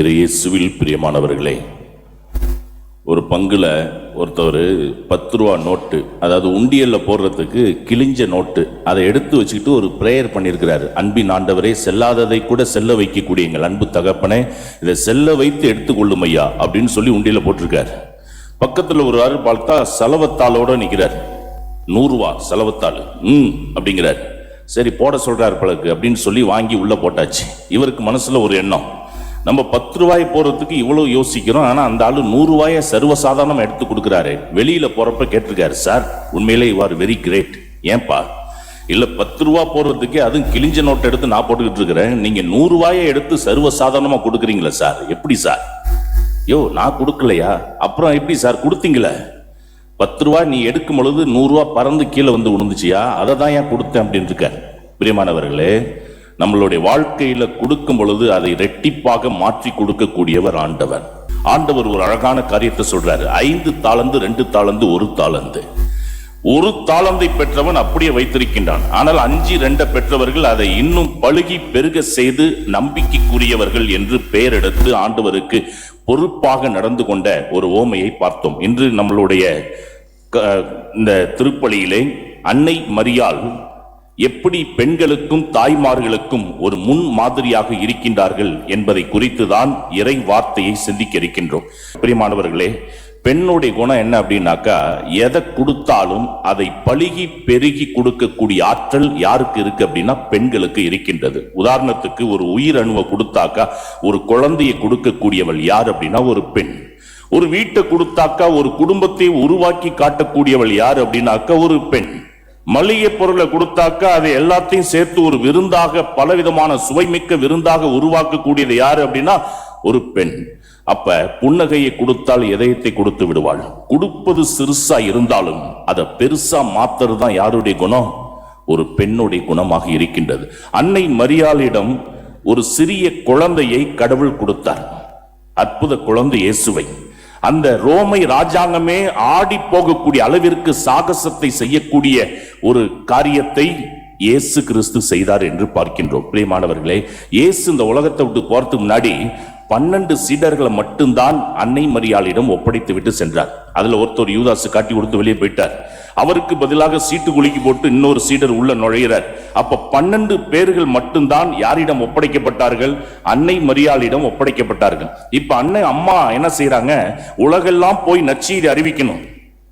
இறை இயேசுவில் பிரியமானவர்களே ஒரு பங்குல ஒருத்தவர் பத்து ரூபா நோட்டு அதாவது உண்டியலில் போடுறதுக்கு கிழிஞ்ச நோட்டு அதை எடுத்து வச்சுக்கிட்டு ஒரு ப்ரேயர் பண்ணியிருக்கிறாரு. அன்பின் ஆண்டவரே செல்லாததை கூட செல்ல வைக்கக்கூடிய எங்கள் அன்பு தகப்பனே இதை செல்ல வைத்து எடுத்துக்கொள்ளும் ஐயா அப்படின்னு சொல்லி உண்டியில் போட்டிருக்காரு. பக்கத்தில் ஒரு ஆறு பார்த்தா செலவத்தாளோடு நிற்கிறார் நூறுரூவா செலவத்தாள் ம் அப்படிங்கிறார். சரி போட சொல்கிறார் பழக்கு அப்படின்னு சொல்லி வாங்கி உள்ளே போட்டாச்சு. இவருக்கு மனசில் ஒரு எண்ணம் நம்ம பத்து ரூபாய் போறதுக்கு இவ்வளவு யோசிக்கிறோம். ஆனா அந்த ஆளு நூறு ரூபாய சர்வசாதாரணமா எடுத்து கொடுக்குறாரு. வெளியில போறப்ப கேட்டிருக்காரு சார் உண்மையிலே யூ ஆர் வெரி கிரேட் ஏன்பா? இல்ல பத்து ரூபா போடுறதுக்கே அதுவும் கிழிஞ்ச நோட்டை எடுத்து நான் போட்டுக்கிட்டு இருக்கிறேன். நீங்க நூறு ரூபாயை எடுத்து சர்வசாதாரணமா கொடுக்குறீங்களா சார்? எப்படி சார்? யோ நான் கொடுக்கலையா? அப்புறம் எப்படி சார் கொடுத்தீங்களே? பத்து ரூபா நீ எடுக்கும் பொழுது நூறுரூவா பறந்து கீழே வந்து விழுந்துச்சியா அதை தான் ஏன் கொடுத்தேன் அப்படின்னு இருக்கார் பிரியமானவர்களே நம்மளுடைய வாழ்க்கையில கொடுக்கும் பொழுது அதை ரெட்டிப்பாக மாற்றி கொடுக்கக்கூடியவர் ஆண்டவர். ஆண்டவர் ஒரு அழகான காரியத்தை சொல்றாரு. ஐந்து தாளந்து ரெண்டு தாளந்து ஒரு தாளந்து. ஒரு தாளந்தை பெற்றவன் அப்படியே வைத்திருக்கின்றான். ஆனால் அஞ்சு ரெண்ட பெற்றவர்கள் அதை இன்னும் பழுகி பெருக செய்து நம்பிக்கைக்குரியவர்கள் என்று பெயர் எடுத்து ஆண்டவருக்கு பொறுப்பாக நடந்து கொண்ட ஒரு ஓமையை பார்த்தோம். இன்று நம்மளுடைய க- இந்த திருப்பலியிலே அன்னை மரியாள் எப்படி பெண்களுக்கும் தாய்மார்களுக்கும் ஒரு முன் மாதிரியாக இருக்கின்றார்கள் என்பதை குறித்துதான் இறை வார்த்தையை சிந்திக்க இருக்கின்றோம் பிரியமானவர்களே பெண்ணுடைய குணம் என்ன அப்படின்னாக்கா எதை கொடுத்தாலும் அதை பழுகி பெருகி கொடுக்கக்கூடிய ஆற்றல் யாருக்கு இருக்கு அப்படின்னா பெண்களுக்கு இருக்கின்றது. உதாரணத்துக்கு ஒரு உயிர் அணுவை கொடுத்தாக்கா ஒரு குழந்தையை கொடுக்கக்கூடியவள் யார் அப்படின்னா ஒரு பெண். ஒரு வீட்டை கொடுத்தாக்கா ஒரு குடும்பத்தை உருவாக்கி காட்டக்கூடியவள் யார் அப்படின்னாக்கா ஒரு பெண். மளிகை பொருளை கொடுத்தாக்கா அதை எல்லாத்தையும் சேர்த்து ஒரு விருந்தாக பலவிதமான சுவைமிக்க விருந்தாக உருவாக்கக்கூடியது யாரு அப்படின்னா ஒரு பெண். அப்ப புன்னகையை கொடுத்தால் இதயத்தை கொடுத்து விடுவாள். கொடுப்பது சிறுசா இருந்தாலும் அதை பெருசா மாத்துறது தான் யாருடைய குணம்? ஒரு பெண்ணுடைய குணமாக இருக்கின்றது. அன்னை மரியாளிடம் ஒரு சிறிய குழந்தையை கடவுள் கொடுத்தார். அற்புத குழந்தை இயேசுவை. அந்த ரோமை ராஜாங்கமே ஆடி போகக்கூடிய அளவிற்கு சாகசத்தை செய்யக்கூடிய ஒரு காரியத்தை இயேசு கிறிஸ்து செய்தார் என்று பார்க்கின்றோம். பிரியமானவர்களே இயேசு இந்த உலகத்தை விட்டு போறதுக்கு முன்னாடி பன்னெண்டு சீடர்களை மட்டும்தான் அன்னை மரியாளிடம் ஒப்படைத்து விட்டு சென்றார். அதுல ஒருத்தர் யூதாசு காட்டி கொடுத்து வெளியே போயிட்டார். அவருக்கு பதிலாக சீட்டு குலுக்கி போட்டு இன்னொரு சீடர் உள்ள நுழைகிறார் அப்ப பன்னெண்டு பேர்கள் மட்டும்தான் யாரிடம் ஒப்படைக்கப்பட்டார்கள்? அன்னை மரியாளிடம் ஒப்படைக்கப்பட்டார்கள். இப்ப அன்னை அம்மா என்ன செய்யறாங்க உலகெல்லாம் போய் நச்சீரி அறிவிக்கணும்.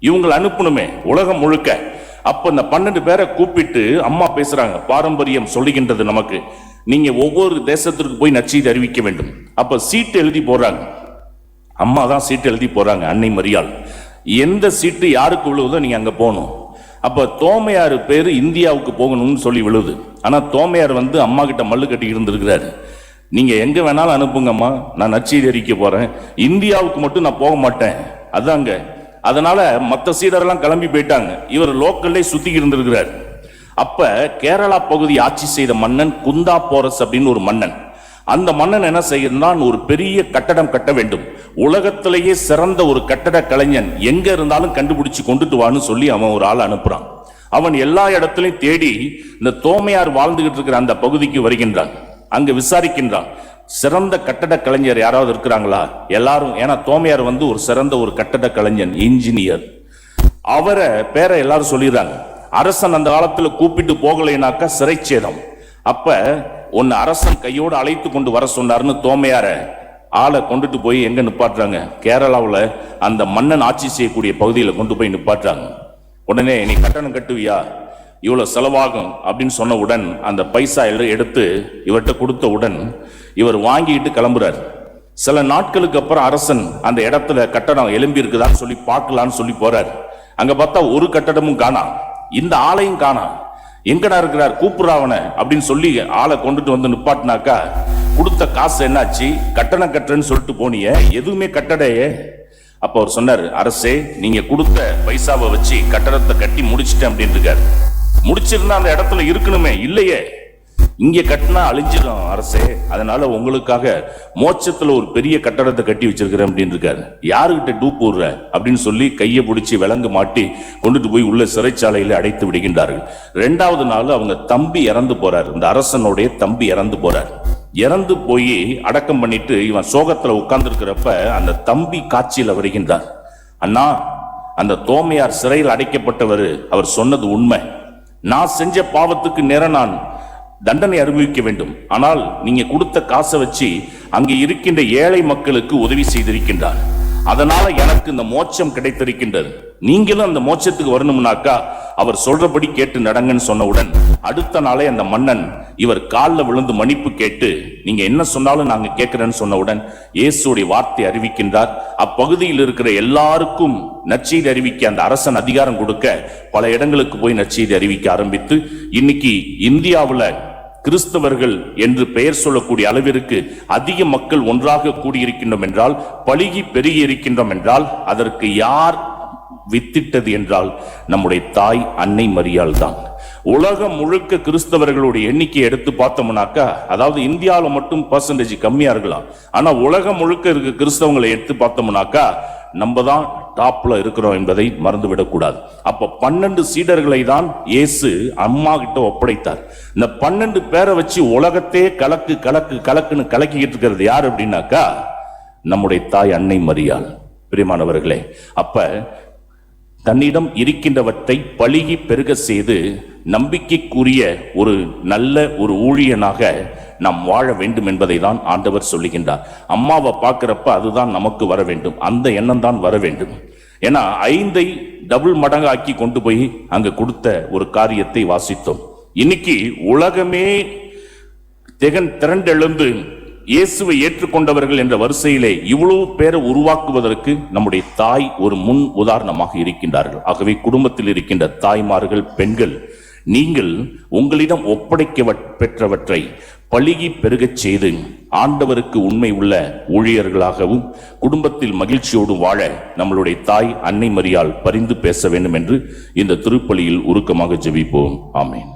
இவங்களை அனுப்பணுமே உலகம் முழுக்க. அப்ப இந்த பன்னெண்டு பேரை கூப்பிட்டு அம்மா பேசுறாங்க. பாரம்பரியம் சொல்லுகின்றது நமக்கு. நீங்க ஒவ்வொரு தேசத்திற்கு போய் நச்சீரி அறிவிக்க வேண்டும். அப்ப சீட்டு எழுதி போடுறாங்க. அம்மா தான் சீட்டு எழுதி போறாங்க அன்னை மரியாள். எந்த சீட்டு யாருக்கு விழுவுதோ நீங்க அங்க போகணும். அப்ப தோமையார் பேர் இந்தியாவுக்கு போகணும்னு சொல்லி விழுது. ஆனா தோமையார் வந்து அம்மா கிட்ட மல்லு கட்டி இருந்திருக்கிறாரு. நீங்க எங்க வேணாலும் அனுப்புங்கம்மா நான் நச்சீதி அறிக்க போறேன். இந்தியாவுக்கு மட்டும் நான் போக மாட்டேன். அதாங்க. அதனால மற்ற சீடரெல்லாம் கிளம்பி போயிட்டாங்க. இவர் லோக்கல்லே சுத்தி இருந்திருக்கிறார். அப்ப கேரளா பகுதி ஆட்சி செய்த மன்னன் குந்தா போரஸ் அப்படின்னு ஒரு மன்னன். அந்த மன்னன் என்ன செய்யறான் ஒரு பெரிய கட்டடம் கட்ட வேண்டும். உலகத்திலேயே சிறந்த ஒரு கட்டட கலைஞன் எங்க இருந்தாலும் கண்டுபிடிச்சு கொண்டுட்டு வான்னு சொல்லி அவன் ஒரு ஆள் அனுப்புறான். அவன் எல்லா இடத்துலையும் தேடி இந்த தோமையார் வாழ்ந்துகிட்டு இருக்கிற அந்த பகுதிக்கு வருகின்றான். அங்க விசாரிக்கின்றான். சிறந்த கட்டட கலைஞர் யாராவது இருக்கிறாங்களா? எல்லாரும் ஏன்னா தோமையார் வந்து ஒரு சிறந்த ஒரு கட்டட கலைஞன் இன்ஜினியர் அவரை பேரை எல்லாரும் சொல்லிடுறாங்க. அரசன் அந்த காலத்தில் கூப்பிட்டு போகலைனாக்கா சிறைச்சேதம் அப்ப உன்னை அரசன் கையோடு அழைத்து கொண்டு வர சொன்னார்னு தோமையார ஆளை கொண்டுட்டு போய் எங்க நிப்பாட்டுறாங்க? கேரளாவில் அந்த மன்னன் ஆட்சி செய்யக்கூடிய பகுதியில் கொண்டு போய் நிப்பாட்டுறாங்க. உடனே நீ கட்டணம் கட்டுவியா? இவ்வளோ செலவாகும் அப்படின்னு சொன்ன உடன் அந்த பைசா எடுத்து இவர்கிட்ட கொடுத்த உடன் இவர் வாங்கிட்டு கிளம்புறாரு. சில நாட்களுக்கு அப்புறம் அரசன் அந்த இடத்துல கட்டடம் எலும்பி இருக்குதான்னு சொல்லி பார்க்கலான்னு சொல்லி போறார். அங்க பார்த்தா ஒரு கட்டடமும் காணாம் இந்த ஆலையும் காணாம் எங்கடா இருக்கிறார்? கூப்பிடுறாவன அப்படின்னு சொல்லி ஆளை கொண்டுட்டு வந்து நிப்பாட்டினாக்கா கொடுத்த காசு என்னாச்சு? கட்டணம் கட்டுறேன்னு சொல்லிட்டு போனிய. எதுவுமே கட்டடையே அப்போ அவர் சொன்னார் அரசே நீங்க கொடுத்த பைசாவை வச்சு கட்டடத்தை கட்டி முடிச்சிட்டேன் அப்படின்னு இருக்காரு. முடிச்சிருந்தா அந்த இடத்துல இருக்கணுமே இல்லையே. இங்க கட்டினா அழிஞ்சிடும் அரசே. அதனால உங்களுக்காக மோட்சத்துல ஒரு பெரிய கட்டடத்தை கட்டி வச்சிருக்கிறேன் அப்படின்னு இருக்காரு யாருகிட்ட டூப் போடுற அப்படின்னு சொல்லி கையை பிடிச்சி விலங்கு மாட்டி கொண்டுட்டு போய் உள்ள சிறைச்சாலையில அடைத்து விடுகின்றார்கள். ரெண்டாவது நாள் அவங்க தம்பி இறந்து போறார். இந்த அரசனுடைய தம்பி இறந்து போறார். இறந்து போய் அடக்கம் பண்ணிட்டு இவன் சோகத்துல உட்கார்ந்துருக்கிறப்ப அந்த தம்பி காட்சியில வருகின்றார். அண்ணா அந்த தோமையார் சிறையில் அடைக்கப்பட்டவர். அவர் சொன்னது உண்மை. நான் செஞ்ச பாவத்துக்கு நேர நான் தண்டனை அனுபவிக்க வேண்டும். ஆனால் நீங்க கொடுத்த காசை வச்சு அங்கே இருக்கின்ற ஏழை மக்களுக்கு உதவி செய்திருக்கின்றார். அதனால எனக்கு இந்த மோட்சம் கிடைத்திருக்கின்றது. நீங்களும் அந்த மோட்சத்துக்கு வரணும்னாக்கா அவர் சொல்றபடி கேட்டு நடங்கன்னு சொன்னவுடன் அடுத்த நாளே அந்த மன்னன் இவர் காலில் விழுந்து மன்னிப்பு கேட்டு நீங்க என்ன சொன்னாலும் நாங்க கேட்கிறேன்னு சொன்னவுடன் இயேசுடைய வார்த்தை அறிவிக்கின்றார். அப்பகுதியில் இருக்கிற எல்லாருக்கும் நற்செய்தி அறிவிக்க அந்த அரசன் அதிகாரம் கொடுக்க பல இடங்களுக்கு போய் நற்செய்தி அறிவிக்க ஆரம்பித்து இன்னைக்கு இந்தியாவில் கிறிஸ்தவர்கள் என்று பெயர் சொல்லக்கூடிய அளவிற்கு அதிக மக்கள் ஒன்றாக கூடியிருக்கின்றோம் என்றால் பழுகி பெருகி இருக்கின்றோம் என்றால் அதற்கு யார் வித்திட்டது என்றால் நம்முடைய தாய் அன்னை மரியாள் தான் உலகம் முழுக்க கிறிஸ்தவர்களுடைய எண்ணிக்கையை எடுத்து பார்த்தோம்னாக்கா அதாவது இந்தியாவில் மட்டும் பர்சன்டேஜ் கம்மியா இருக்கலாம். ஆனா உலகம் முழுக்க இருக்க கிறிஸ்தவங்களை எடுத்து பார்த்தோம்னாக்கா நம்ம தான் டாப்ல இருக்கிறோம் என்பதை மறந்துவிடக்கூடாது. அப்ப பன்னெண்டு சீடர்களை தான் இயேசு அம்மா கிட்ட ஒப்படைத்தார். இந்த பன்னெண்டு பேரை வச்சு உலகத்தையே கலக்கு கலக்கு கலக்குன்னு கலக்கிக்கிட்டு இருக்கிறது யார் அப்படின்னாக்கா நம்முடைய தாய் அன்னை மரியாள். பிரியமானவர்களே அப்ப தன்னிடம் இருக்கின்றவற்றை பழுகி பெருக செய்து நம்பிக்கைக்குரிய ஒரு நல்ல ஒரு ஊழியனாக நாம் வாழ வேண்டும் என்பதை தான் ஆண்டவர் சொல்லுகின்றார். அம்மாவை பார்க்குறப்ப அதுதான் நமக்கு வர வேண்டும். அந்த எண்ணம் தான் வர வேண்டும். ஏன்னா ஐந்தை டபுள் மடங்காக்கி கொண்டு போய் அங்கே கொடுத்த ஒரு காரியத்தை வாசித்தோம். இன்னைக்கு உலகமே திகன் திரண்டெழுந்து இயேசுவை ஏற்றுக்கொண்டவர்கள் என்ற வரிசையிலே இவ்வளவு பேரை உருவாக்குவதற்கு நம்முடைய தாய் ஒரு முன் உதாரணமாக இருக்கின்றார்கள். ஆகவே குடும்பத்தில் இருக்கின்ற தாய்மார்கள் பெண்கள் நீங்கள் உங்களிடம் ஒப்படைக்க பெற்றவற்றை பழுகி பெருகச் செய்து ஆண்டவருக்கு உண்மை உள்ள ஊழியர்களாகவும் குடும்பத்தில் மகிழ்ச்சியோடு வாழ நம்மளுடைய தாய் அன்னை மரியால் பரிந்து பேச வேண்டும் என்று இந்த திருப்பலியில் உருக்கமாக ஜெபிப்போம். ஆமேன்.